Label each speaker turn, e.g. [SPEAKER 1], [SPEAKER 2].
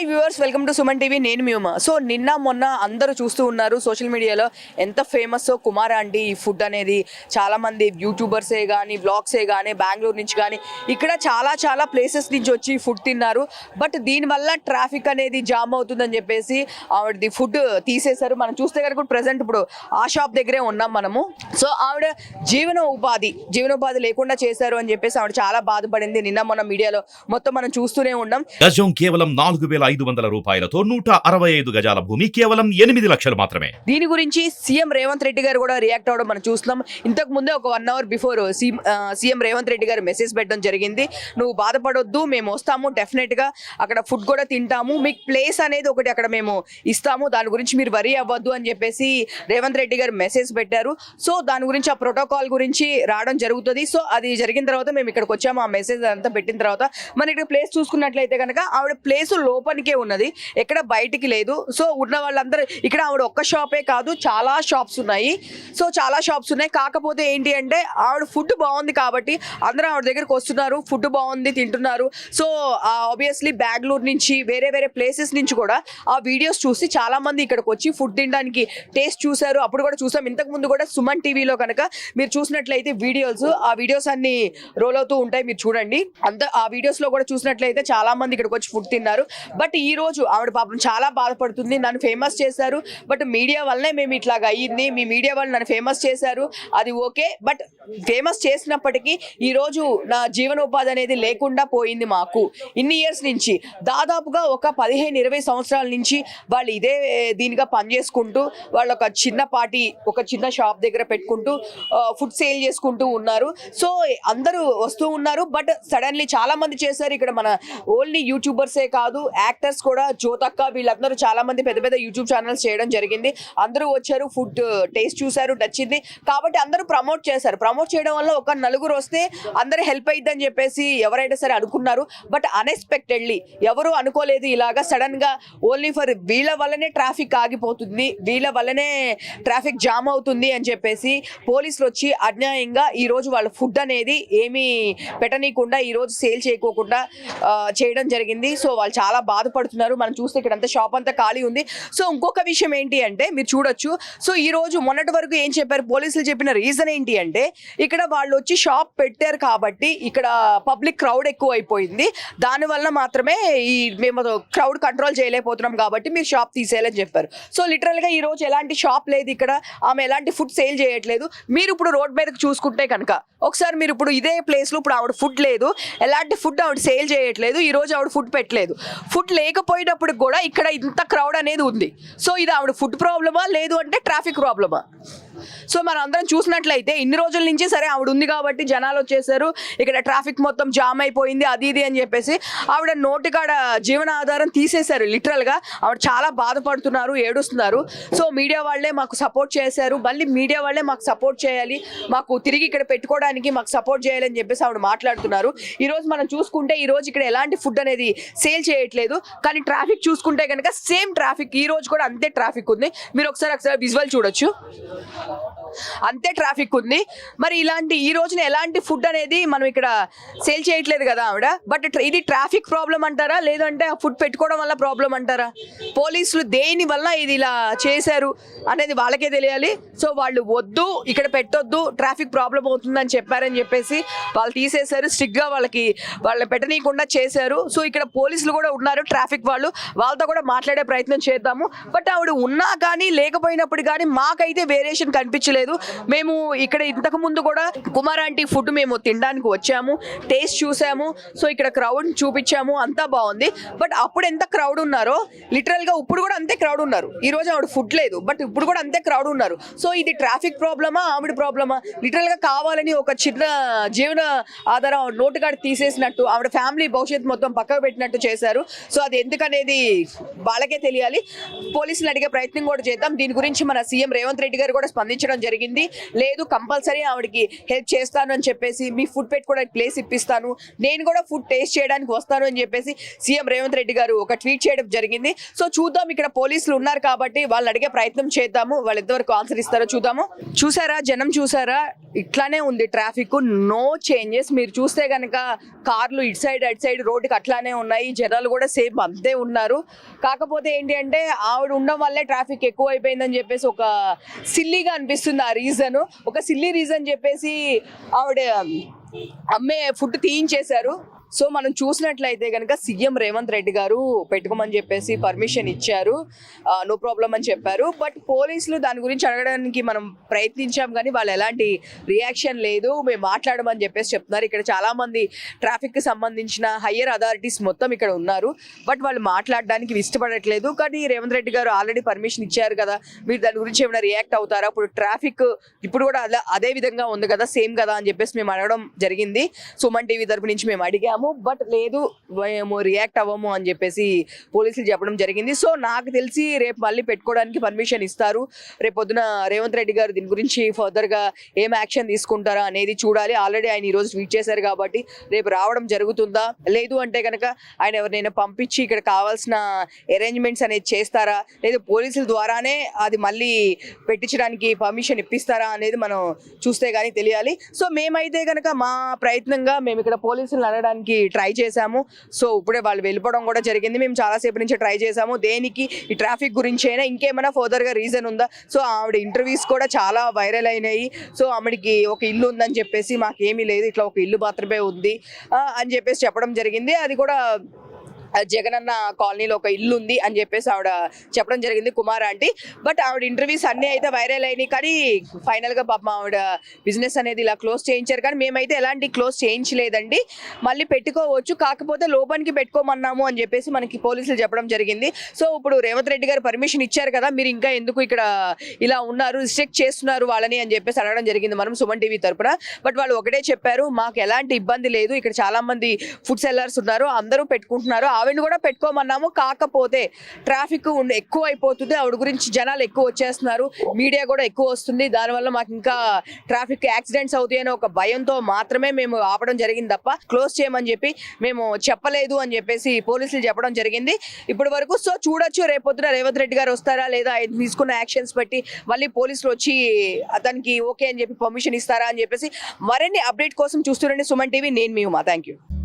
[SPEAKER 1] Hi viewers welcome to Suman TV నేను మ్యూమా so నిన్న మొన్న అందరూ చూస్తూ ఉన్నారు సోషల్ మీడియాలో ఎంత ఫేమస్ కుమార్ ఆంటీ ఈ ఫుడ్ అనేది. చాలామంది యూట్యూబర్సే కానీ బ్లాగ్సే కానీ బెంగళూరు నుంచి కానీ ఇక్కడ చాలా చాలా ప్లేసెస్ నుంచి వచ్చి ఫుడ్ తిన్నారు. బట్ దీనివల్ల ట్రాఫిక్ అనేది జామ్ అవుతుందని చెప్పేసి ఆవిడది ఫుడ్ తీసేశారు. మనం చూస్తే కనుక ప్రజెంట్ ఇప్పుడు ఆ షాప్ దగ్గరే ఉన్నాం మనము. సో ఆవిడ జీవన ఉపాధి జీవనోపాధి లేకుండా చేశారు అని చెప్పేసి ఆవిడ చాలా బాధపడింది. నిన్న మొన్న మీడియాలో మొత్తం మనం చూస్తూనే ఉన్నాం.
[SPEAKER 2] గజం కేవలం నాలుగు వేల ఐదు వందల రూపాయలతో నూట అరవై ఐదు గజాల భూమి కేవలం ఎనిమిది లక్షలు మాత్రమే.
[SPEAKER 1] దీని గురించి సీఎం రేవంత్ రెడ్డి గారు కూడా రియాక్ట్ అవ్వడం మనం చూస్తున్నాం. ఇంతకు ముందే ఒక one hour before CM Revanth Reddy garu message పెట్టడం జరిగింది. నువ్వు బాధపడొద్దు మేము వస్తాము డెఫినెట్గా అక్కడ ఫుడ్ కూడా తింటాము. మీకు ప్లేస్ అనేది ఒకటి అక్కడ మేము ఇస్తాము. దాని గురించి మీరు వరీ అవ్వద్దు అని చెప్పేసి రేవంత్ రెడ్డి గారు మెసేజ్ పెట్టారు. సో దాని గురించి ఆ ప్రోటోకాల్ గురించి రావడం జరుగుతుంది. సో అది జరిగిన తర్వాత మేము ఇక్కడికి వచ్చాము. ఆ మెసేజ్ అంతా పెట్టిన తర్వాత మన ఇక్కడ ప్లేస్ చూసుకున్నట్లయితే కనుక ఆవిడ ప్లేస్ లోపల లోపలికే ఉన్నది. ఎక్కడ బయటికి లేదు. సో ఉన్న వాళ్ళందరూ ఇక్కడ ఆవిడ ఒక్క షాపే కాదు చాలా షాప్స్ ఉన్నాయి. సో చాలా షాప్స్ ఉన్నాయి. కాకపోతే ఏంటి అంటే ఆవిడ ఫుడ్ బాగుంది కాబట్టి అందరూ ఆవిడ దగ్గరికి వస్తున్నారు. ఫుడ్ బాగుంది తింటున్నారు. సో ఆబ్వియస్లీ బెంగళూరు నుంచి వేరే వేరే ప్లేసెస్ నుంచి కూడా ఆ వీడియోస్ చూసి చాలా మంది ఇక్కడికి వచ్చి ఫుడ్ తినడానికి టేస్ట్ చూశారు. అప్పుడు కూడా చూసాం. ఇంతకు ముందు కూడా సుమన్ టీవీలో కనుక మీరు చూసినట్లయితే వీడియోస్ ఆ వీడియోస్ అన్ని రోల్ అవుతూ ఉంటాయి. మీరు చూడండి. అంత ఆ వీడియోస్లో కూడా చూసినట్లయితే చాలా మంది ఇక్కడికి వచ్చి ఫుడ్ తిన్నారు. బట్ ఈ రోజు ఆవిడ పాపం చాలా బాధపడుతుంది నన్ను ఫేమస్ చేశారు బట్ మీడియా వల్లనే మేము ఇట్లాగ అయ్యింది. మీ మీడియా వాళ్ళు నన్ను ఫేమస్ చేశారు అది ఓకే బట్ ఫేమస్ చేసినప్పటికీ ఈ రోజు నా జీవనోపాధి అనేది లేకుండా పోయింది మాకు. ఇన్ని ఇయర్స్ నుంచి దాదాపుగా ఒక పదిహేను ఇరవై సంవత్సరాల నుంచి వాళ్ళు ఇదే దీనిగా పనిచేసుకుంటూ వాళ్ళు ఒక చిన్న పార్టీ ఒక చిన్న షాప్ దగ్గర పెట్టుకుంటూ ఫుడ్ సేల్ చేసుకుంటూ ఉన్నారు. సో అందరూ వస్తూ ఉన్నారు బట్ సడన్లీ చాలా మంది చేశారు. ఇక్కడ మన ఓన్లీ యూట్యూబర్సే కాదు యాక్టర్స్ కూడా జ్యోతక్క వీళ్ళందరూ చాలా మంది పెద్ద పెద్ద యూట్యూబ్ ఛానల్స్ చేయడం జరిగింది. అందరూ వచ్చారు ఫుడ్ టేస్ట్ uh, చూసారు నచ్చింది కాబట్టి అందరూ ప్రమోట్ చేశారు. ప్రమోట్ చేయడం వల్ల ఒక నలుగురు వస్తే అందరూ హెల్ప్ అయ్యిద్దని చెప్పేసి ఎవరైనా సరే అనుకున్నారు. బట్ అన్ఎక్స్పెక్టెడ్లీ ఎవరు అనుకోలేదు ఇలాగా సడన్గా ఓన్లీ ఫర్ వీళ్ళ వల్లనే ట్రాఫిక్ ఆగిపోతుంది వీళ్ళ వల్లనే ట్రాఫిక్ జామ్ అవుతుంది అని చెప్పేసి పోలీసులు వచ్చి అన్యాయంగా ఈ రోజు వాళ్ళ ఫుడ్ అనేది ఏమీ పెట్టనీయకుండా ఈ రోజు సేల్ చేయకోకుండా uh, చేయడం జరిగింది. సో వాళ్ళు చాలా బాధపడుతున్నారు. మనం చూస్తే ఇక్కడ షాప్ అంతా ఖాళీ ఉంది. సో ఇంకొక విషయం ఏంటి అంటే మీరు చూడొచ్చు. సో ఈ రోజు మొన్నటి వరకు ఏం చెప్పారు? పోలీసులు చెప్పిన రీజన్ ఏంటి అంటే ఇక్కడ వాళ్ళు వచ్చి షాప్ పెట్టారు కాబట్టి ఇక్కడ పబ్లిక్ క్రౌడ్ ఎక్కువ అయిపోయింది దానివల్ల మాత్రమే ఈ మేము క్రౌడ్ కంట్రోల్ చేయలేకపోతున్నాం కాబట్టి మీరు షాప్ తీసేయాలని చెప్పారు. సో లిటరల్గా ఈ రోజు ఎలాంటి షాప్ లేదు ఇక్కడ. ఆమె ఎలాంటి ఫుడ్ సేల్ చేయట్లేదు. మీరు ఇప్పుడు రోడ్ మీదకి చూసుకుంటే కనుక ఒకసారి మీరు ఇప్పుడు ఇదే ప్లేస్లో ఇప్పుడు ఆవిడ ఫుడ్ లేదు. ఎలాంటి ఫుడ్ ఆవిడ సేల్ చేయట్లేదు. ఈ రోజు ఆవిడ ఫుడ్ పెట్టలేదు. ఫుడ్ లేకపోయినప్పుడు కూడా ఇక్కడ ఇంత క్రౌడ్ అనేది ఉంది. సో ఇది ఆవిడ ఫుడ్ ప్రాబ్లమా? లేదు అంటే ట్రాఫిక్ ప్రాబ్లమా? సో మనం అందరం చూసినట్లయితే ఇన్ని రోజుల నుంచి సరే ఆవిడ ఉంది కాబట్టి జనాలు వచ్చేసారు. ఇక్కడ ట్రాఫిక్ మొత్తం జామ్ అయిపోయింది అది ఇది అని చెప్పేసి ఆవిడ నోటికాడ జీవన ఆధారం తీసేశారు లిటరల్గా ఆవిడ చాలా బాధపడుతున్నారు ఏడుస్తున్నారు. సో మీడియా వాళ్ళే మాకు సపోర్ట్ చేశారు. మళ్ళీ మీడియా వాళ్ళే మాకు సపోర్ట్ చేయాలి. మాకు తిరిగి ఇక్కడ పెట్టుకోవడానికి మాకు సపోర్ట్ చేయాలని చెప్పేసి ఆవిడ మాట్లాడుతున్నారు. ఈరోజు మనం చూసుకుంటే ఈ రోజు ఇక్కడ ఎలాంటి ఫుడ్ అనేది సేల్ చేయట్లేదు. కానీ ట్రాఫిక్ చూసుకుంటే కనుక సేమ్ ట్రాఫిక్ ఈ రోజు కూడా అంతే ట్రాఫిక్ ఉంది. మీరు ఒకసారి ఒకసారి విజువల్ చూడొచ్చు. అంతే ట్రాఫిక్ ఉంది. మరి ఇలాంటి ఈ రోజున ఎలాంటి ఫుడ్ అనేది మనం ఇక్కడ సేల్ చేయట్లేదు కదా ఆవిడ? బట్ ఇది ట్రాఫిక్ ప్రాబ్లం అంటారా? లేదంటే ఆ ఫుడ్ పెట్టుకోవడం వల్ల ప్రాబ్లం అంటారా? పోలీసులు దేని వల్ల ఇది ఇలా చేశారు అనేది వాళ్ళకే తెలియాలి. సో వాళ్ళు వద్దు ఇక్కడ పెట్టొద్దు ట్రాఫిక్ ప్రాబ్లం అవుతుందని చెప్పారని చెప్పేసి వాళ్ళు తీసేశారు. స్ట్రిక్ట్గా వాళ్ళకి వాళ్ళని పెట్టనీయకుండా చేశారు. సో ఇక్కడ పోలీసులు కూడా ఉన్నారు ట్రాఫిక్ వాళ్ళు. వాళ్ళతో కూడా మాట్లాడే ప్రయత్నం చేద్దాము. బట్ ఆవిడ ఉన్నా కానీ లేకపోయినప్పుడు కానీ మాకైతే వేరియేషన్ కనిపించలేదు. మేము ఇక్కడ ఇంతకు ముందు కూడా కుమార్ ఆంటీ ఫుడ్ మేము తినడానికి వచ్చాము. టేస్ట్ చూసాము. సో ఇక్కడ క్రౌడ్ చూపించాము. అంతా బాగుంది. బట్ అప్పుడు ఎంత క్రౌడ్ ఉన్నారో లిటరల్గా ఇప్పుడు కూడా అంతే క్రౌడ్ ఉన్నారు. ఈ రోజు ఆవిడ ఫుడ్ లేదు. బట్ ఇప్పుడు కూడా అంతే క్రౌడ్ ఉన్నారు. సో ఇది ట్రాఫిక్ ప్రాబ్లమా ఆవిడ ప్రాబ్లమా లిటరల్గా కావాలని ఒక చిన్న జీవన ఆధారం నోటుగాడు తీసేసినట్టు ఆవిడ ఫ్యామిలీ భవిష్యత్తు మొత్తం పక్కకు పెట్టినట్టు చేశారు. సో అది ఎందుకనేది వాళ్ళకే తెలియాలి. పోలీసులు అడిగే ప్రయత్నం కూడా చేద్దాం. దీని గురించి మన సీఎం రేవంత్ రెడ్డి గారు కూడా స్పందించడం జరిగింది. లేదు కంపల్సరీ ఆవిడకి హెల్ప్ చేస్తాను అని చెప్పేసి మీ ఫుడ్ పెట్టుకోవడానికి ప్లేస్ ఇప్పిస్తాను. నేను కూడా ఫుడ్ టేస్ట్ చేయడానికి వస్తాను అని చెప్పేసి సీఎం రేవంత్ రెడ్డి గారు ఒక ట్వీట్ చేయడం జరిగింది. సో చూద్దాం ఇక్కడ పోలీసులు ఉన్నారు కాబట్టి వాళ్ళు అడిగే ప్రయత్నం చేద్దాము. వాళ్ళు ఎంతవరకు ఆన్సర్ ఇస్తారో చూద్దాము. చూసారా జనం చూసారా? ఇట్లానే ఉంది ట్రాఫిక్. No changes. మీరు చూస్తే కనుక కార్లు ఇటు సైడ్ అటు సైడ్ రోడ్డుకి అట్లానే ఉన్నాయి. జనాలు కూడా సేమ్ అంతే ఉన్నారు. కాకపోతే ఏంటి అంటే ఆవిడ ఉండడం వల్లే ట్రాఫిక్ ఎక్కువ అయిపోయిందని చెప్పేసి ఒక సిల్లీగా అనిపిస్తుంది ఆ రీజన్ ఒక సిల్లీ రీజన్ చెప్పేసి ఆవిడ అమ్మే ఫుడ్ తీయించేశారు. సో మనం చూసినట్లయితే కనుక సీఎం రేవంత్ రెడ్డి గారు పెట్టుకోమని చెప్పేసి పర్మిషన్ ఇచ్చారు. నో ప్రాబ్లం అని చెప్పారు. బట్ పోలీసులు దాని గురించి అడగడానికి మనం ప్రయత్నించాం కానీ వాళ్ళు ఎలాంటి రియాక్షన్ లేదు. మేము మాట్లాడమని చెప్పేసి చెప్తున్నారు. ఇక్కడ చాలా మంది ట్రాఫిక్కి సంబంధించిన హయ్యర్ అథారిటీస్ మొత్తం ఇక్కడ ఉన్నారు. బట్ వాళ్ళు మాట్లాడడానికి ఇష్టపడట్లేదు. కానీ రేవంత్ రెడ్డి గారు ఆల్రెడీ పర్మిషన్ ఇచ్చారు కదా. మీరు దాని గురించి ఏమైనా రియాక్ట్ అవుతారా? ఇప్పుడు ట్రాఫిక్ ఇప్పుడు కూడా అదే విధంగా ఉంది కదా సేమ్ కదా అని చెప్పేసి మేము అడగడం జరిగింది. సుమన్ టీవీ తరపు నుంచి మేము అడిగాము. బట్ లేదు మేము రియాక్ట్ అవ్వము అని చెప్పేసి పోలీసులు చెప్పడం జరిగింది. సో నాకు తెలిసి రేపు మళ్ళీ పెట్టుకోవడానికి పర్మిషన్ ఇస్తారు. రేపు పొద్దున రేవంత్ రెడ్డి గారు దీని గురించి ఫర్దర్గా ఏం యాక్షన్ తీసుకుంటారా అనేది చూడాలి. ఆల్రెడీ ఆయన ఈ రోజు ట్వీట్ చేశారు కాబట్టి రేపు రావడం జరుగుతుందా? లేదు అంటే కనుక ఆయన ఎవరినైనా పంపించి ఇక్కడ కావాల్సిన అరేంజ్మెంట్స్ అనేది చేస్తారా? లేదు పోలీసుల ద్వారానే అది మళ్ళీ పెట్టించడానికి పర్మిషన్ ఇప్పిస్తారా అనేది మనం చూస్తే కానీ తెలియాలి. సో మేమైతే కనుక మా ప్రయత్నంగా మేము ఇక్కడ పోలీసులను అనడానికి ట్రై చేశాము? సో ఇప్పుడే వాళ్ళు వెళ్ళిపోవడం కూడా జరిగింది. మేము చాలాసేపు నుంచి ట్రై చేశాము. దేనికి? ఈ ట్రాఫిక్ గురించి అయినా ఇంకేమైనా ఫర్దర్గా రీజన్ ఉందా? సో ఆవిడ ఇంటర్వ్యూస్ కూడా చాలా వైరల్ అయినాయి. సో ఆవిడకి ఒక ఇల్లు ఉందని చెప్పేసి మాకేమీ లేదు. ఇట్లా ఒక ఇల్లు మాత్రమే ఉంది అని చెప్పేసి చెప్పడం జరిగింది. అది కూడా జగనన్న కాలనీలో ఒక ఇల్లు ఉంది అని చెప్పేసి ఆవిడ చెప్పడం జరిగింది కుమార్ ఆంటీ. బట్ ఆవిడ ఇంటర్వ్యూస్ అన్నీ అయితే వైరల్ అయినాయి. కానీ ఫైనల్గా పాపం ఆవిడ బిజినెస్ అనేది ఇలా క్లోజ్ చేయించారు. కానీ మేమైతే ఎలాంటి క్లోజ్ చేయించలేదండి. మళ్ళీ పెట్టుకోవచ్చు. కాకపోతే లోపలికి పెట్టుకోమన్నాము అని చెప్పేసి మనకి పోలీసులు చెప్పడం జరిగింది. సో ఇప్పుడు రేవంత్ రెడ్డి గారు పర్మిషన్ ఇచ్చారు కదా మీరు ఇంకా ఎందుకు ఇక్కడ ఇలా ఉన్నారు రిస్ట్రిక్ట్ చేస్తున్నారు వాళ్ళని అని చెప్పేసి అడగడం జరిగింది మనం సుమన్ టీవీ తరపున. బట్ వాళ్ళు ఒకటే చెప్పారు మాకు ఎలాంటి ఇబ్బంది లేదు. ఇక్కడ చాలా మంది ఫుడ్ సెల్లర్స్ ఉన్నారు అందరూ పెట్టుకుంటున్నారు. ఆవిడని కూడా పెట్టుకోమన్నాము. కాకపోతే ట్రాఫిక్ ఎక్కువ అయిపోతుంది ఆవిడ గురించి జనాలు ఎక్కువ వచ్చేస్తున్నారు. మీడియా కూడా ఎక్కువ వస్తుంది. దానివల్ల మాకు ఇంకా ట్రాఫిక్ యాక్సిడెంట్స్ అవుతాయనే ఒక భయంతో మాత్రమే మేము ఆపడం జరిగింది తప్ప క్లోజ్ చేయమని చెప్పి మేము చెప్పలేదు అని చెప్పేసి పోలీసులు చెప్పడం జరిగింది. ఇప్పటి వరకు సో చూడొచ్చు రేపొద్దున రేవంత్ రెడ్డి గారు వస్తారా లేదా ఆయన తీసుకున్న యాక్షన్స్ బట్టి మళ్ళీ పోలీసులు వచ్చి అతనికి ఓకే అని చెప్పి పర్మిషన్ ఇస్తారా అని చెప్పేసి మరిన్ని అప్డేట్ కోసం చూస్తుండండి సుమన్ టీవీ. నేను మీ ఉమా. Thank you